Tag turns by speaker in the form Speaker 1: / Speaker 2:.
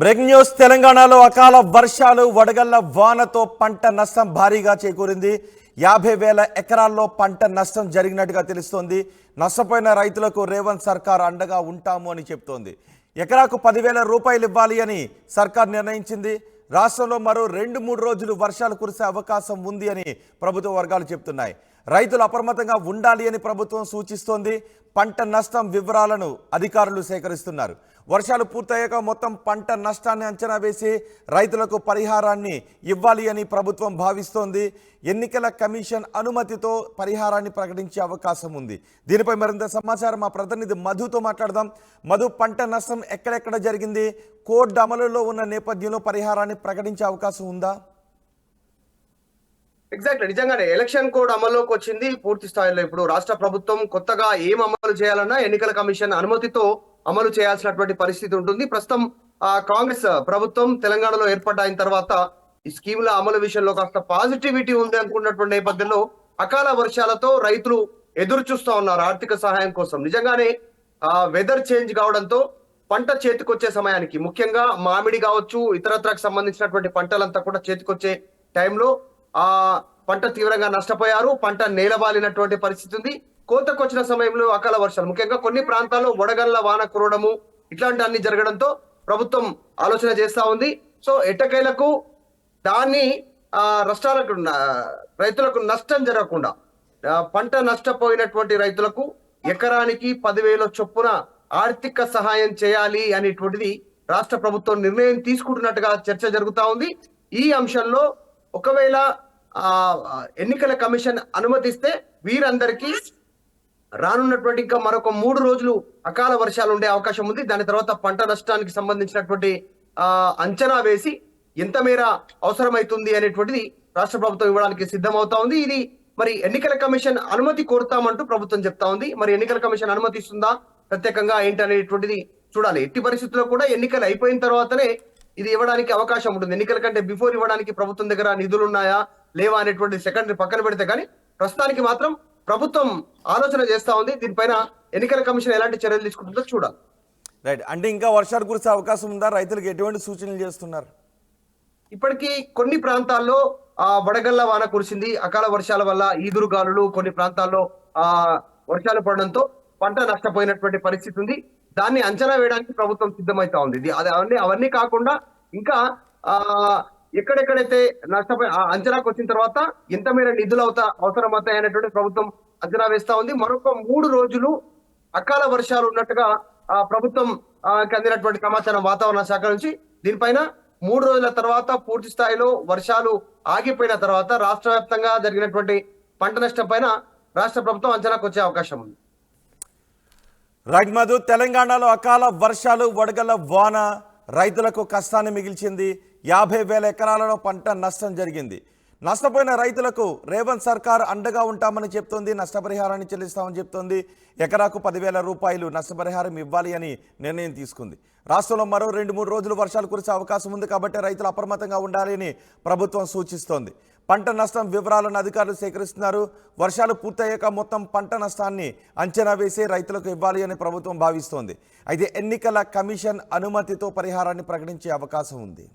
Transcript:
Speaker 1: Break news తెలంగాణలో అకాల వర్షాలు వడగళ్ళ వానతో పంట నష్టం భారీగా చేకూరింది. యాభై వేల ఎకరాల్లో పంట నష్టం జరిగినట్టుగా తెలుస్తోంది. నష్టపోయిన రైతులకు రేవంత్ సర్కార్ అండగా ఉంటాము అని చెప్తోంది. ఎకరాకు పదివేల రూపాయలు ఇవ్వాలి అని సర్కార్ నిర్ణయించింది. రాష్ట్రంలో మరో రెండు మూడు రోజులు వర్షాలు కురిసే అవకాశం ఉంది అని ప్రభుత్వ వర్గాలు చెప్తున్నాయి. రైతులు అప్రమత్తంగా ఉండాలి అని ప్రభుత్వం సూచిస్తోంది. పంట నష్టం వివరాలను అధికారులు సేకరిస్తున్నారు. వర్షాలు పూర్తయ్యాక మొత్తం పంట నష్టాన్ని అంచనా వేసి రైతులకు పరిహారాన్ని ఇవ్వాలి అని ప్రభుత్వం భావిస్తోంది. ఎన్నికల కమిషన్ అనుమతితో పరిహారాన్ని ప్రకటించే అవకాశం ఉంది. దీనిపై మరింత సమాచారం మా ప్రతినిధి మధుతో మాట్లాడదాం. మధు పంట నష్టం ఎక్కడెక్కడ జరిగింది? కోడ్ అమలులో ఉన్న నేపథ్యంలో పరిహారాన్ని ప్రకటించే అవకాశం ఉందా?
Speaker 2: ఎగ్జాక్ట్లీ నిజంగానే. ఎలక్షన్ కోడ్ అమల్లోకి వచ్చింది పూర్తి స్థాయిలో ఇప్పుడు. రాష్ట్ర ప్రభుత్వం కొత్తగా ఏం అమలు చేయాలన్నా ఎన్నికల కమిషన్ అనుమతితో అమలు చేయాల్సినటువంటి పరిస్థితి ఉంటుంది. ప్రస్తుతం ఆ కాంగ్రెస్ ప్రభుత్వం తెలంగాణలో ఏర్పాటైన తర్వాత ఈ స్కీముల అమలు విషయంలో కాస్త పాజిటివిటీ ఉంది అనుకున్నటువంటి నేపథ్యంలో అకాల వర్షాలతో రైతులు ఎదురు చూస్తూ ఉన్నారు ఆర్థిక సహాయం కోసం. నిజంగానే ఆ వెదర్ చేంజ్ కావడంతో పంట చేతికొచ్చే సమయానికి ముఖ్యంగా మామిడి కావచ్చు ఇతరత్రకు సంబంధించినటువంటి పంటలంతా కూడా చేతికొచ్చే టైంలో ఆ పంట తీవ్రంగా నష్టపోయారు పంట నేలబాలినటువంటి పరిస్థితి ఉంది. కోతకొచ్చిన సమయంలో అకాల వర్షాలు ముఖ్యంగా కొన్ని ప్రాంతాల్లో వడగళ్ళ వాన కురవడము ఇట్లాంటి అన్ని జరగడంతో ప్రభుత్వం ఆలోచన చేస్తా ఉంది. సో ఎట్టకేలకు దాన్ని ఆ నష్టాలకు రైతులకు నష్టం జరగకుండా పంట నష్టపోయినటువంటి రైతులకు ఎకరానికి పదివేల చొప్పున ఆర్థిక సహాయం చేయాలి అనేటువంటిది రాష్ట్ర ప్రభుత్వం నిర్ణయం తీసుకుంటున్నట్టుగా చర్చ జరుగుతా ఉంది. ఈ అంశంలో ఒకవేళ ఆ ఎన్నికల కమిషన్ అనుమతిస్తే వీరందరికీ రానున్నటువంటి ఇంకా మరొక మూడు రోజులు అకాల వర్షాలు ఉండే అవకాశం ఉంది. దాని తర్వాత పంట నష్టానికి సంబంధించినటువంటి ఆ అంచనా వేసి ఎంత మేర అవసరమైతుంది అనేటువంటిది రాష్ట్ర ప్రభుత్వం ఇవ్వడానికి సిద్ధమవుతా ఉంది. ఇది మరి ఎన్నికల కమిషన్ అనుమతి కోరుతామంటూ ప్రభుత్వం చెప్తా ఉంది. మరి ఎన్నికల కమిషన్ అనుమతిస్తుందా? ప్రత్యేకంగా ప్రత్యేకంగా ఏంటనేటువంటిది చూడాలి. ఎట్టి పరిస్థితుల్లో కూడా ఎన్నికలు అయిపోయిన తర్వాతనే ఇది ఇవ్వడానికి అవకాశం ఉంటుంది. ఎన్నికల కంటే బిఫోర్ ఇవ్వడానికి ప్రభుత్వం దగ్గర నిధులు ఉన్నాయా లేవా అనేటువంటి సెకండరీ పక్కన పెడితే కానీ ప్రస్తుతానికి మాత్రం ప్రభుత్వం ఆలోచన చేస్తా ఉంది. దీనిపైన ఎన్నికల కమిషన్ ఎలాంటి చర్యలు తీసుకుంటుందో చూడాలి.
Speaker 1: రైట్ అంటే ఇంకా వర్షాలు కురిసే అవకాశం ఉందా? రైతులకు ఎటువంటి సూచనలు చేస్తున్నారు?
Speaker 2: ఇప్పటికీ కొన్ని ప్రాంతాల్లో ఆ వడగళ్ళ వాన కురిసింది. అకాల వర్షాల వల్ల ఈదురు గాలులు కొన్ని ప్రాంతాల్లో ఆ వర్షాలు పడడంతో పంట నష్టపోయినటువంటి పరిస్థితి ఉంది. దాన్ని అంచనా వేయడానికి ప్రభుత్వం సిద్ధమైతా ఉంది. అవన్నీ అవన్నీ కాకుండా ఇంకా ఆ ఎక్కడెక్కడైతే నష్టపోయి ఆ అంచనాకు వచ్చిన తర్వాత ఎంత మేర నిధులు అవుతా అవసరం అవుతాయనేటువంటి ప్రభుత్వం అంచనా వేస్తా ఉంది. మరొక మూడు రోజులు అకాల వర్షాలు ఉన్నట్టుగా ఆ ప్రభుత్వం అందినటువంటి సమాచారం వాతావరణ శాఖ నుంచి దీనిపైన మూడు రోజుల తర్వాత పూర్తి స్థాయిలో వర్షాలు ఆగిపోయిన తర్వాత రాష్ట్ర వ్యాప్తంగా జరిగినటువంటి పంట నష్టం పైన రాష్ట్ర ప్రభుత్వం అంచనాకు వచ్చే అవకాశం ఉంది.
Speaker 1: రైట్ మధు తెలంగాణలో అకాల వర్షాలు వడగల వాన రైతులకు కష్టాన్ని మిగిల్చింది. యాభై వేల ఎకరాలలో పంట నష్టం జరిగింది. నష్టపోయిన రైతులకు రేవంత్ సర్కార్ అండగా ఉంటామని చెప్తోంది. నష్టపరిహారాన్ని చెల్లిస్తామని చెప్తోంది. ఎకరాకు పదివేల రూపాయలు నష్టపరిహారం ఇవ్వాలి అని నిర్ణయం తీసుకుంది. రాష్ట్రంలో మరో రెండు మూడు రోజులు వర్షాలు కురిసే అవకాశం ఉంది కాబట్టి రైతులు అప్రమత్తంగా ఉండాలి ప్రభుత్వం సూచిస్తోంది. పంట నష్టం వివరాలను అధికారులు సేకరిస్తున్నారు. వర్షాలు పూర్తయ్యాక మొత్తం పంట నష్టాన్ని అంచనా వేసి రైతులకు ఇవ్వాలి అని ప్రభుత్వం భావిస్తోంది. అయితే ఎన్నికల కమిషన్ అనుమతితో పరిహారాన్ని ప్రకటించే అవకాశం ఉంది.